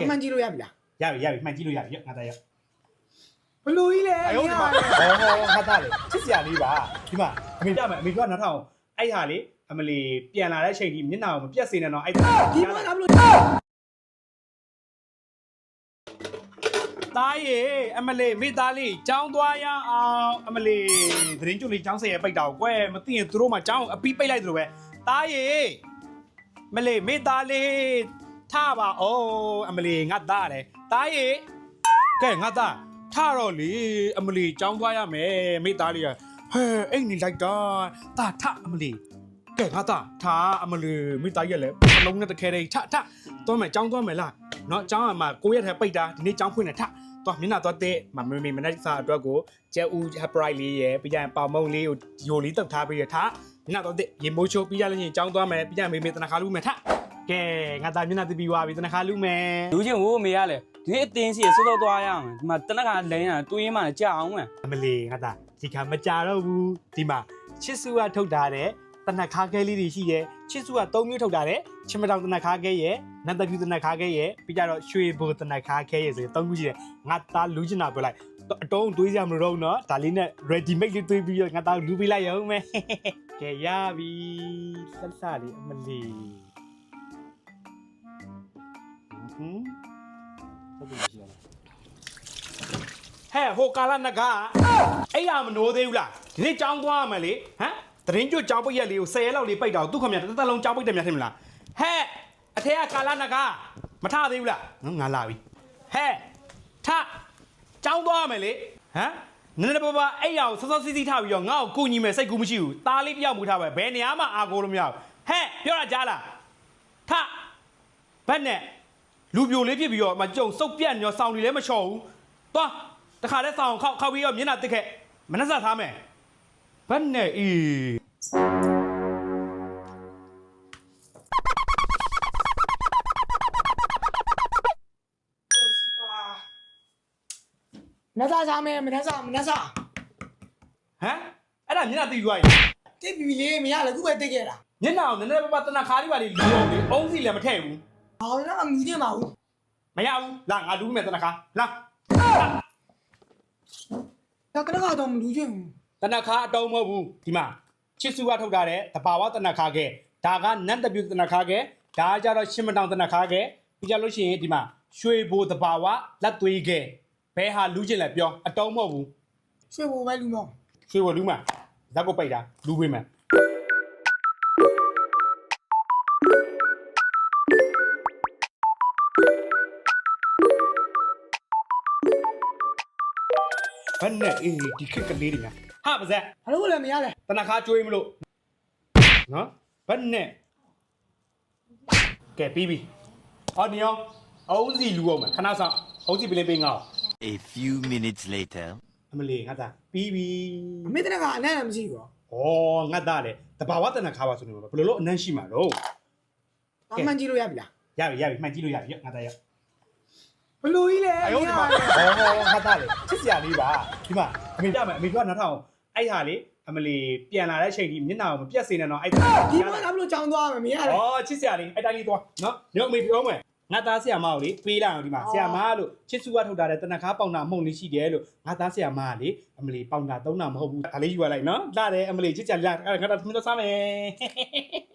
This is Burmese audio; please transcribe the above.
အမှန်ကြည့်လို့ရပြီလား ရပြီရပြီမှန်ကြည့်လို့ရပြီငါသားရ ဘလို့ကြီးလဲ အယုံဒီမှာဟောဟောငါသားလေချစ်စရာလေးပါဒီမှာအမေပြမယ်အမေကနောက်ထောင်အဲ့ဟာလေအမလီပြန်လာတဲ့ချိန်ကြီးမျက်နှာကိုမပြတ်စေနဲ့တော့အဲ့ ဒီမှာကဘလို့ သားရေအမလီမိသားလေးចောင်းသွားရအောင်အမလီသတင်းကြိုလေးចောင်းဆယ်ရပိတ်တာကိုကွယ်မသိရင်သူတို့မှចောင်းအပီးပိတ်လိုက်သလိုပဲသားရေမလီမိသားလေး ထပါအောင်အမလီငါသားတယ်သားရေကဲငါသားထတော့လေအမလီចောင်းသွားရမယ်မိသားလေးကဟဲအဲ့နေလိုက်တာသားထအမလီကဲငါသားထားအမလီမိသားရဲ့လေအလုံးနဲ့တခဲတည်းထထသွားမယ်ចောင်းသွားမယ်လားနော်ចောင်းရမှာကိုရက်ထဲပိတ်တာဒီနေ့ចောင်းဖွင့်တယ်ထသွားမျက်နှာသွားတဲ့မမမေမနက်စာအတွက်ကိုကျဲဦးဟပရိုက်လေးရယ်ပြီးရင်ပေါမုံလေးကိုယိုလေးတုတ်ထားပြီးရထားမျက်နှာသွားတဲ့ရေမိုးချိုးပြီးရလို့ရင်ចောင်းသွားမယ်ပြီးရင်မေမေတနခါလူမယ်ထ ကဲငါသားမျက်နှာတပြီးွားပြီတနခါလူမယ်လူချင်းကိုမေရလေဒီနေ့အတင်းစီစောစောသွားရအောင်ဒီမှာတနက်ကလိန်တာတွေးမှလည်းကြာအောင်မယ်အမလီငါသားဒီခါမကြတော့ဘူးဒီမှာချစ်စုကထုတ်ထားတဲ့တနခါခဲလေးတွေရှိတယ်ချစ်စုက၃မျိုးထုတ်ထားတဲ့ချစ်မတောင်တနခါခဲရဲ့နတ်တပြူတနခါခဲရဲ့ပြီးကြတော့ရွှေဘိုတနခါခဲရဲ့ဆိုရင်၃ခုရှိတယ်ငါသားလူချင်တာပြောလိုက်အတုံးတွေးကြမလို့တော့နော်ဒါလေးနဲ့ ready made လေးတွေးပြီးတော့ငါသားလူပေးလိုက်ရုံပဲကဲရပြီဆက်စလေးအမလီ ဟွန်းဟုတ်ပြီရှိရလားဟဲ့ဟိုကာလာနဂါအဲ့ရမနိုးသေးဘူးလားဒီနေ့ကြောင်းသွားရမယ်လေဟမ်တရင်ကျွတ်ကြောင်းပိတ်ရက်လေးကို10ရက်လောက်လေးပိတ်တော့သူ့ခမရတစ်သက်လုံးကြောင်းပိတ်တယ်များထင်မလားဟဲ့အထက်ကကာလာနဂါမထသေးဘူးလားငါလာပြီဟဲ့ထကြောင်းသွားရမယ်လေဟမ်နည်းနည်းပါးပါးအဲ့ရကိုစောစောစီးစီးထားပြီးတော့ငါ့ကိုကိုညီမယ်စိတ်ကူးမရှိဘူးตาလေးတယောက်မူထားပဲဘယ်နေရာမှအာကိုလို့မရဘူးဟဲ့ပြောတာကြားလားထဘက်နဲ့ လူပြိုလေးဖြစ်ပြီးတော့မကြုံစုပ်ပြတ်ညောဆောင်းတွေလည်းမချော်ဘူးသွားတခါလဲဆောင်းခောက်ခောက်ပြီးတော့မျက်နှာတစ်ခက်မနှက်ဆက်ထားမယ်ဘက်နဲ့အေးနတ်သားစားမယ်မနတ်စားမနတ်စားဟမ်အဲ့ဒါမျက်နှာတီးသွားပြီတိတ်ပြီလေမရလေခုပဲတိတ်ခဲ့တာမျက်နှာကိုနည်းနည်းပါးပါးတနခါလေးပါလေးလူအောင်လေအုံးစီလည်းမထည့်ဘူး ဘာလို့လဲမီးနေမှာဘူးမရဘူးလာငါလူမယ်တနခါလာဒါကတော့မလူချင်းဘူးတနခါအတုံးမဟုတ်ဘူးဒီမှာချစ်စုကထုတ်ထားတဲ့တဘာဝတနခါကဲဒါကနတ်တပြူတနခါကဲဒါကကြတော့ရှင်မတောင်တနခါကဲပြီးကြလို့ရှိရင်ဒီမှာရွှေဘိုတဘာဝလက်သွေးကဲဘဲဟာလူချင်းလည်းပြောအတုံးမဟုတ်ဘူးရွှေဘိုပဲလူမောင်ရွှေဘိုလူမှာဇက်ကိုပိတ်တာလူပေးမယ် ဘယ်နဲ့အေးဒီခက်ကလေးတွေများဟာပါဇက်ဘာလို့လဲမရလဲတနခါကျွေးမလို့နော်ဘယ်နဲ့ကဲပြီးပြီအော်နီယောအုံးစီလူအောင်မယ်ခဏဆောင်အုံးစီပလင်းပေးငါ့အောင် A few minutes later. အမလီငါသားပြီးပြီအမေတနကအနမ်းမရှိဘူးဩငါသားလေတဘာဝတနခါပါဆိုနေမှာဘယ်လိုလို့အနမ်းရှိမှာတော့အမှန်ကြည့်လို့ရပြီလားရပြီရပြီမှန်ကြည့်လို့ရပြီငါသားရ ဘလို့ကြီးလဲအယုံဒီမှာဟောဟောငါသားလေချစ်စရာလေးပါဒီမှာအမေပြမယ်အမေကနောက်ထောင်အဲ့ဟာလေအမလီပြန်လာတဲ့ချိန်ကြီးမျက်နှာကိုမပြတ်စေနဲ့တော့အဲ့ဒီမှာကဘလို့ကြောင်းသွားမယ်မရလဲဩချစ်စရာလေးအဲ့တိုင်းလေးသွားနော်ညအမေပြောမယ်ငါသားဆရာမကိုလေပေးလိုက်အောင်ဒီမှာဆရာမလို့ချစ်စုကထုတ်တာတဲ့တနခါပေါင်တာမှုန်လေးရှိတယ်လို့ငါသားဆရာမကလေအမလီပေါင်တာသုံးတာမဟုတ်ဘူးဒါလေးယူရလိုက်နော်လာတယ်အမလီချစ်စရာလာငါသားသမီးတော့စားမယ်